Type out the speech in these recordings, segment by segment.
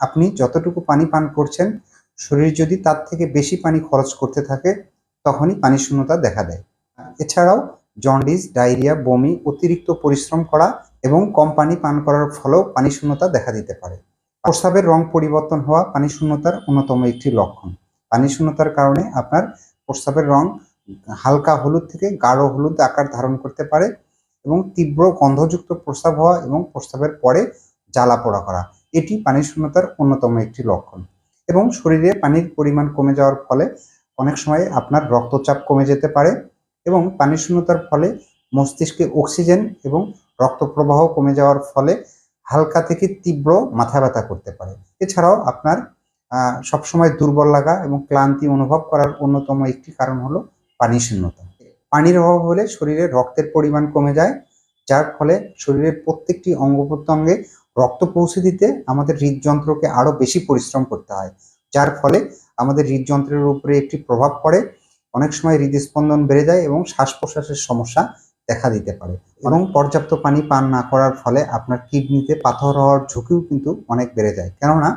আপনি যতটুকু পানি পান করছেন, শরীর যদি তার থেকে বেশি পানি খরচ করতে থাকে, তখনই পানি শূন্যতা দেখা দেয়। এছাড়াও জন্ডিস, ডায়রিয়া, বমি, অতিরিক্ত পরিশ্রম করা এবং কম পানি পান করার ফলেও পানি শূন্যতা দেখা দিতে পারে। প্রস্রাবের রং পরিবর্তন হওয়া পানি শূন্যতার অন্যতম একটি লক্ষণ। পানি শূন্যতার কারণে আপনার প্রস্রাবের রং হালকা হলুদ থেকে গাঢ় হলুদ আকার ধারণ করতে পারে এবং তীব্র গন্ধযুক্ত প্রস্রাব হওয়া এবং প্রস্রাবের পরে জ্বালা পোড়া করা। এটি পানি শূন্যতার অন্যতম একটি লক্ষণ। এবং শরীরে পানির পরিমাণ কমে যাওয়ার ফলে অনেক সময় আপনার রক্তচাপ কমে যেতে পারে এবং পানি শূন্যতার ফলে মস্তিষ্কে অক্সিজেন এবং রক্ত প্রবাহ কমে যাওয়ার ফলে হালকা থেকে তীব্র মাথা ব্যথা করতে পারে। এছাড়াও আপনার সবসময় দুর্বল লাগা এবং ক্লান্তি অনুভব করার অন্যতম একটি কারণ হলো পানি শূন্যতা। পানির অভাব হলে শরীরে রক্তের পরিমাণ কমে যায়, যার ফলে শরীরের প্রত্যেকটি অঙ্গ প্রত্যঙ্গে রক্ত পৌঁছে দিতে আমাদের হৃদযন্ত্রকে আরও বেশি পরিশ্রম করতে হয়, যার ফলে আমাদের হৃদযন্ত্রের উপরে একটি প্রভাব পড়ে, অনেক সময় হৃদস্পন্দন বেড়ে যায় এবং শ্বাস প্রশ্বাসের সমস্যা দেখা দিতে পারে এবং পর্যাপ্ত পানি পান না করার ফলে আপনার কিডনিতে পাথর হওয়ার ঝুঁকিও কিন্তু অনেক বেড়ে যায়। কেননা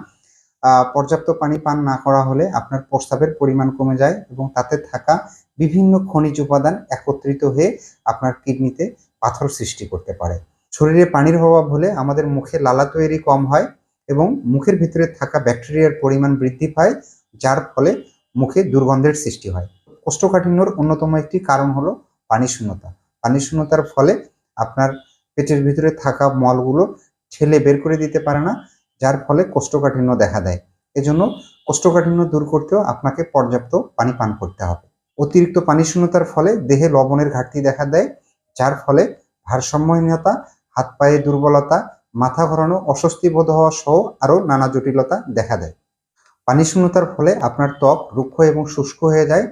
পর্যাপ্ত পানি পান না করা হলে আপনার প্রস্রাবের পরিমাণ কমে যায় এবং তাতে থাকা বিভিন্ন খনিজ উপাদান একত্রিত হয়ে আপনার কিডনিতে পাথর সৃষ্টি করতে পারে। শরীরে পানির অভাব হলে আমাদের মুখে লালা তৈরি কম হয় এবং মুখের ভিতরে থাকা ব্যাকটেরিয়ার পরিমাণ বৃদ্ধি পায়, যার ফলে মুখে দুর্গন্ধের সৃষ্টি হয়। কোষ্ঠকাঠিন্যর অন্যতম একটি কারণ হলো পানি শূন্যতা। পানি শূন্যতার ফলে আপনার পেটের ভিতরে থাকা মলগুলো ঠেলে বের করে দিতে পারে না, যার ফলে কোষ্ঠকাঠিন্য দেখা দেয়। এজন্য কোষ্ঠকাঠিন্য দূর করতেও আপনাকে পর্যাপ্ত পানি পান করতে হবে। অতিরিক্ত পানি শূন্যতার ফলে দেহে লবণের ঘাটতি দেখা দেয়, যার ফলে ভারসাম্যহীনতা হাত পায়ে দুর্বলতা, মাথা ঘোরানো, অস্বস্তি বোধ হওয়া সহ আরও নানা জটিলতা দেখা দেয়। পানি শূন্যতার ফলে আপনার ত্বক রুক্ষ এবং শুষ্ক হয়ে যায়,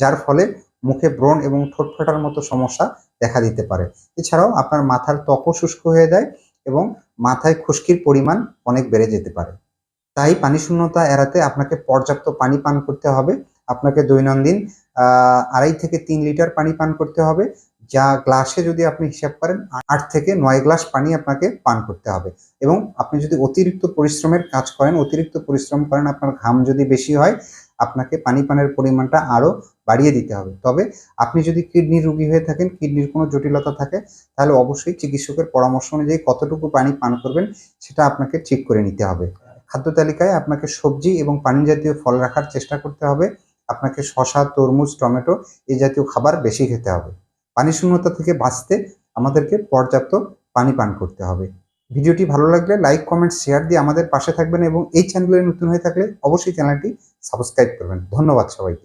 যার ফলে মুখে ব্রণ এবং ঠোঁট ফাটার মতো সমস্যা দেখা দিতে পারে। এছাড়াও আপনার মাথার ত্বকও শুষ্ক হয়ে যায় এবং মাথায় খুশকির পরিমাণ অনেক বেড়ে যেতে পারে। তাই পানি শূন্যতা এড়াতে আপনাকে পর্যাপ্ত পানি পান করতে হবে। আপনাকে দৈনন্দিন আড়াই থেকে তিন লিটার পানি পান করতে হবে। যা গ্লাসে যদি আপনি হিসাব করেন, আট থেকে নয় গ্লাস পানি আপনাকে পান করতে হবে। এবং আপনি যদি অতিরিক্ত পরিশ্রমের কাজ করেন, অতিরিক্ত পরিশ্রম করেন, আপনার ঘাম যদি বেশি হয়, আপনাকে পানি পানের পরিমাণটা আরও বাড়িয়ে দিতে হবে। তবে আপনি যদি কিডনি রোগী হয়ে থাকেন, কিডনির কোনো জটিলতা থাকে, তাহলে অবশ্যই চিকিৎসকের পরামর্শ অনুযায়ী কতটুকু পানি পান করবেন, সেটা আপনাকে ঠিক করে নিতে হবে। খাদ্য তালিকায় আপনাকে সবজি এবং পানি জাতীয় ফল রাখার চেষ্টা করতে হবে। আপনাকে শশা তরমুজ, টমেটো এই জাতীয় খাবার বেশি খেতে হবে। পানি শূন্যতা থেকে বাঁচতে আমাদেরকে পর্যাপ্ত পানি পান করতে হবে। ভিডিওটি ভালো লাগলে লাইক কমেন্ট শেয়ার দিয়ে আমাদের পাশে থাকবেন এবং এই চ্যানেলে নতুন হয়ে থাকলে অবশ্যই চ্যানেলটি সাবস্ক্রাইব করবেন। ধন্যবাদ সবাইকে।